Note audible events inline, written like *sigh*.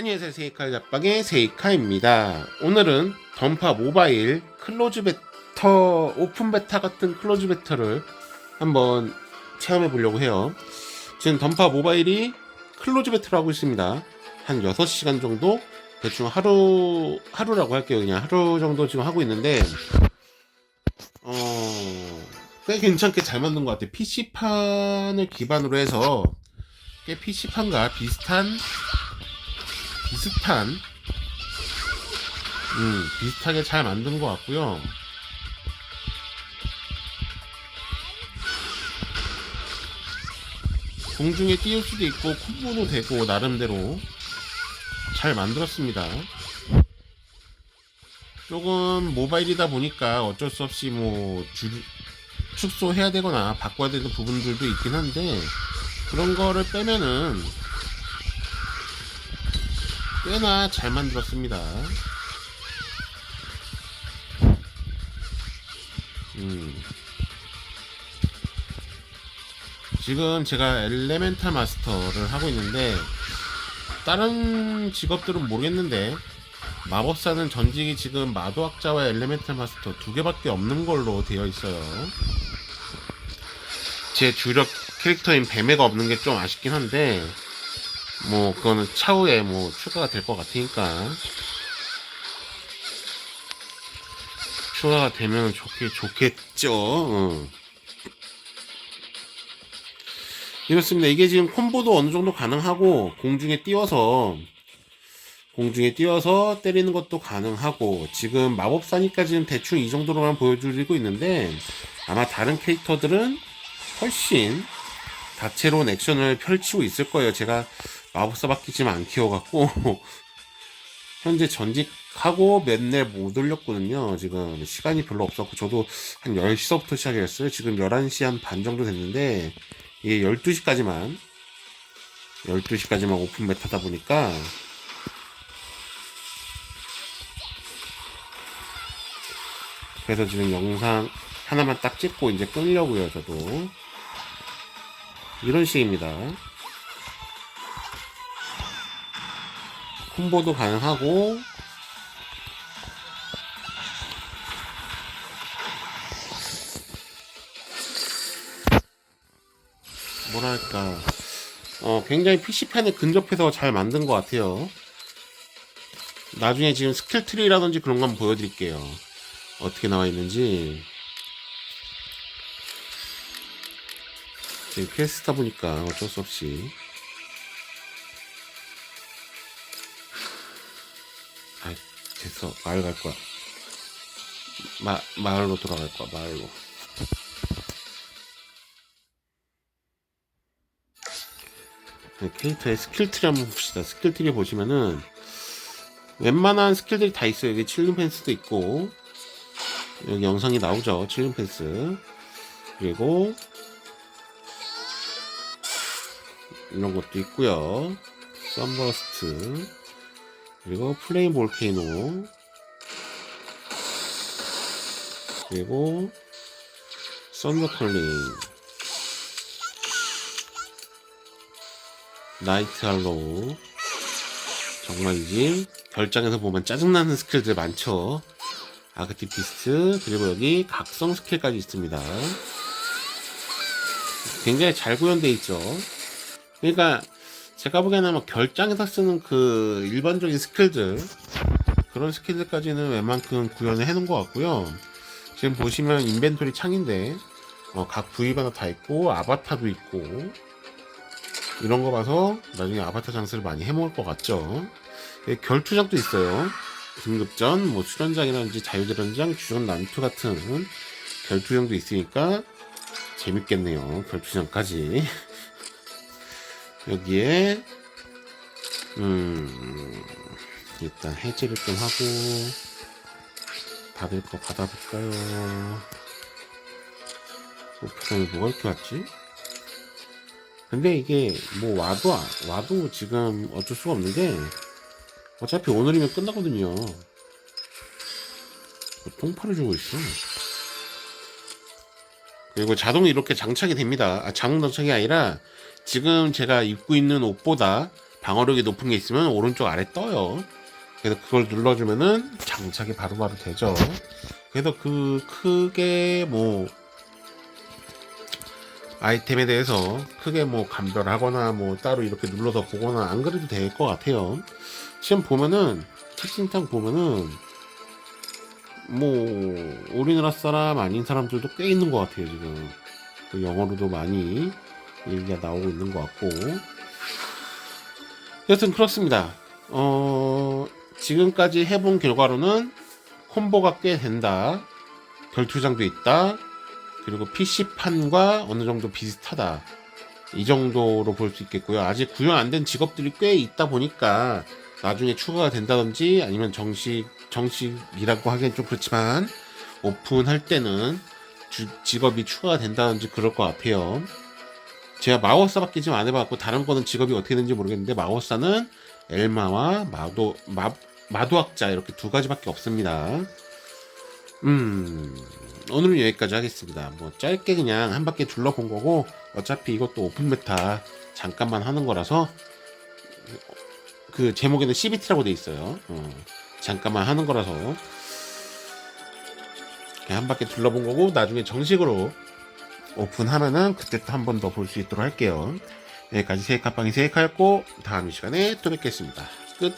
안녕하세요. 세이카의 잡방의 세이카입니다. 오늘은 던파 모바일 클로즈 베터 오픈 베타 같은 클로즈 베터를 한번 체험해 보려고 해요. 지금 던파 모바일이 클로즈 베터를 하고 있습니다. 한 6시간 정도? 대충 하루 하루라고 할게요. 그냥 하루 정도 지금 하고 있는데 어, 꽤 괜찮게 잘 만든 것 같아요. PC판을 기반으로 해서 꽤 PC판과 비슷한 비슷한 음 비슷하게 잘 만든 것 같고요. 공중에 띄울 수도 있고 콤보도 되고 나름대로 잘 만들었습니다. 조금 모바일이다 보니까 어쩔 수 없이 뭐 줄, 축소해야 되거나 바꿔야 되는 부분들도 있긴 한데 그런 거를 빼면은 꽤나 잘 만들었습니다. 음. 지금 제가 엘레멘탈 마스터를 하고 있는데 다른 직업들은 모르겠는데 마법사는 전직이 지금 마도학자와 엘레멘탈 마스터 두 개밖에 없는 걸로 되어 있어요. 제 주력 캐릭터인 뱀에가 없는 게 좀 아쉽긴 한데 뭐 그거는 차후에 뭐 추가가 될 것 같으니까 추가가 되면 좋게 좋겠죠. 어. 이렇습니다. 이게 지금 콤보도 어느 정도 가능하고 공중에 띄워서 공중에 띄워서 때리는 것도 가능하고 지금 마법사니까 지금 대충 이 정도로만 보여드리고 있는데 아마 다른 캐릭터들은 훨씬 다채로운 액션을 펼치고 있을 거예요. 제가 마법사밖에 지금 안 키워갖고 *laughs* 현재 전직하고 맨날 못 올렸거든요. 지금 시간이 별로 없었고 저도 한 10시서부터 시작했어요. 지금 11시 한 반 정도 됐는데 이게 12시까지만 12시까지만 오픈 메타다 보니까 그래서 지금 영상 하나만 딱 찍고 이제 끊으려고요 저도 이런 식입니다 콤보도 가능하고. 뭐랄까. 어 굉장히 PC판에 근접해서 잘 만든 것 같아요. 나중에 지금 스킬 트리라든지 그런 거 한번 보여드릴게요. 어떻게 나와 있는지. 지금 퀘스트다 보니까 어쩔 수 없이 됐어 마을 갈 거야. 마, 마을로 돌아갈 거야 마을로. 네, 캐릭터의 스킬트리 한번 봅시다. 스킬트리 보시면은 웬만한 스킬들이 다 있어요. 여기 칠링 펜스도 있고 여기 영상이 나오죠. 칠링 펜스. 그리고 이런 것도 있고요. 썬버스트 그리고 플레인 볼케이노. 그리고 썬더컬링. 나이트 할로우. 정말이지 별장에서 보면 짜증나는 스킬들 많죠? 아크티피스트 그리고 여기 각성 스킬까지 있습니다. 굉장히 잘 구현되어 있죠? 그러니까 제가 보기에는 뭐 결장에서 쓰는 그 일반적인 스킬들 그런 스킬들까지는 웬만큼 구현을 해놓은 것 같고요. 지금 보시면 인벤토리 창인데 어, 각 부위마다 다 있고 아바타도 있고 이런 거 봐서 나중에 아바타 장사를 많이 해먹을 것 같죠? 예, 결투장도 있어요. 긴급전, 뭐 수련장이라든지 자유대련장, 주전 난투 같은 결투장도 있으니까 재밌겠네요 결투장까지 여기에 음 일단 해제를 좀 하고 받을 거 받아볼까요? 오프장이 뭐가 이렇게 왔지? 근데 이게 뭐 와도 와도 지금 어쩔 수가 없는 게 어차피 오늘이면 끝나거든요. 뭐 통파를 주고 있어. 그리고 자동이 이렇게 장착이 됩니다. 아, 자동 장착이 아니라 지금 제가 입고 있는 옷보다 방어력이 높은 게 있으면 오른쪽 아래 떠요. 그래서 그걸 눌러주면은 장착이 바로 바로 되죠. 그래서 그 크게 뭐 아이템에 대해서 크게 뭐 감별하거나 뭐 따로 이렇게 눌러서 보거나 안 그래도 될 것 같아요. 지금 보면은 채팅창 보면은 뭐 우리나라 사람 아닌 사람들도 꽤 있는 것 같아요 지금 그 영어로도 많이 얘기가 나오고 있는 것 같고 여튼 그렇습니다. 어 지금까지 해본 결과로는 콤보가 꽤 된다. 결투장도 있다. 그리고 PC판과 어느 정도 비슷하다. 이 정도로 볼 수 있겠고요. 아직 구현 안 된 직업들이 꽤 있다 보니까 나중에 추가가 된다든지 아니면 정식, 정식이라고 하기엔 좀 그렇지만 오픈할 때는 주- 직업이 추가가 된다든지 그럴 것 같아요. 제가 마워사밖에 지금 안 해봤고 다른 거는 직업이 어떻게 되는지 모르겠는데 마워사는 엘마와 마도 마, 마도학자 이렇게 두 가지밖에 없습니다. 음 오늘은 여기까지 하겠습니다. 뭐 짧게 그냥 한 바퀴 둘러본 거고 어차피 이것도 오픈 메타 잠깐만 하는 거라서 그 제목에는 CBT라고 돼 있어요. 어, 잠깐만 하는 거라서 한 바퀴 둘러본 거고 나중에 정식으로 오픈하면은 그때 또 한 번 더 볼 수 있도록 할게요. 여기까지 세이카빵이 세이카였고 다음 이 시간에 또 뵙겠습니다. 끝.